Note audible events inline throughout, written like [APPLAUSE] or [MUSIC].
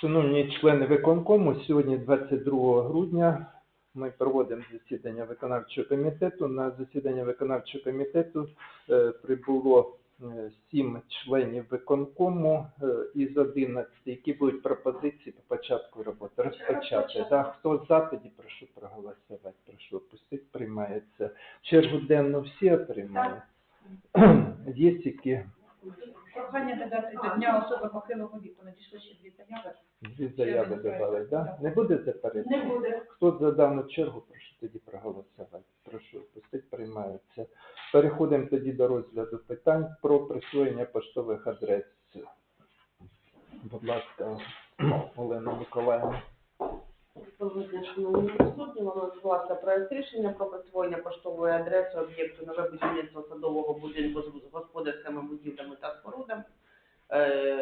Шановні члени виконкому, сьогодні 22 грудня ми проводимо засідання виконавчого комітету. На засідання виконавчого комітету е, прибуло е, сім членів виконкому е, із 11, які будуть пропозиції по початку роботи. Розпочати. Да? Хто за, тоді прошу проголосувати. Прошу опустити, приймається. Чергу денну всі отримали. Є які Прохання додати до дня особи похилого віку. Надійшли ще дві заяви. дві заяви додали, да? Не буде заперечень? Не буде. Хто за дану чергу, прошу тоді проголосувати. Прошу пустити, приймається. Переходимо тоді до розгляду питань про присвоєння поштових адрес. Будь ласка, Олена Миколаївна. Шановні присутні. Проект рішення про присвоєння поштової адреси об'єкту нове будівництво садового будинку з господарськими будівлями та спорудами,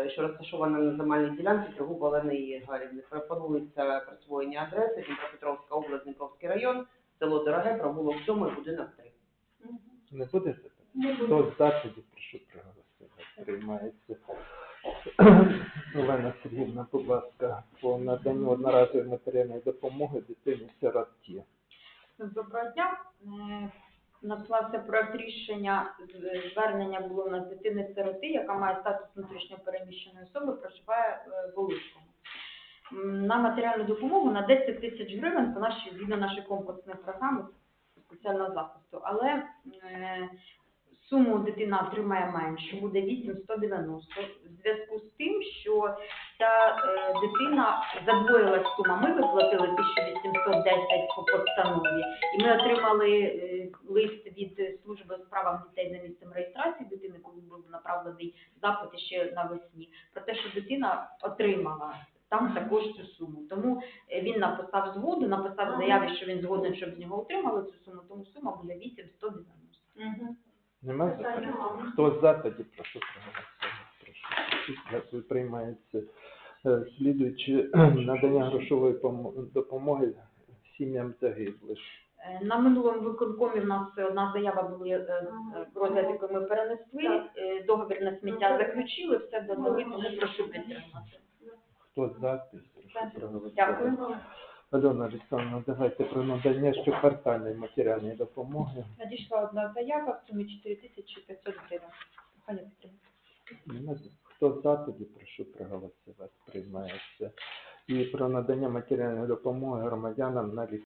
що розташована на земельній ділянці Тригуб Олени Ігорівни. Пропонується присвоєння адреси Дніпропетровська область, Дніпровський район, село Дороге, провулок 7, будинок 3. Не буде Не буде. Хто за, тоді прошу проголосувати. Приймається. Олена Сергіївна, будь ласка, по наданню одноразової матеріальної допомоги дитині сироті. Доброго дня. Надсилався проект рішення, звернення було на дитини сироти, яка має статус внутрішньо переміщеної особи, проживає е, в Олуському. На матеріальну допомогу на 10 тисяч гривень по нашій, згідно нашої комплексної програми соціального захисту. Але е, суму дитина отримає менше, буде 8190. В зв'язку з тим, що ця е, дитина задвоїлась сума. Ми виплатили 1810 по постанові, і ми отримали е, лист від служби у справах дітей за місцем реєстрації дитини, коли був направлений запит ще навесні, про те, що дитина отримала. Там також цю суму. Тому е, він написав згоду, написав заяві, що він згоден, щоб з нього отримали цю суму, тому сума буде 8190. Мгм. Нема заперечень? Хто за, тоді прошу проголосувати. Приймається. Е, Слідуючи [CLEARS THROAT] надання грошової допомоги сім'ям загиблих. Е, На минулому виконкомі в нас одна заява була е, е, розгляд, яку ми перенесли, договір на сміття заключили, все додали, тому прошу підтримати. Хто за, тоді прошу проголосувати. Дякую. Альона Олександровна, давайте про надання щоквартальної матеріальної допомоги. Надійшла одна заява в сумі 4500 гривень. Підтримати. Хто за, тоді прошу проголосувати. Приймається. І про надання матеріальної допомоги громадянам на лікування.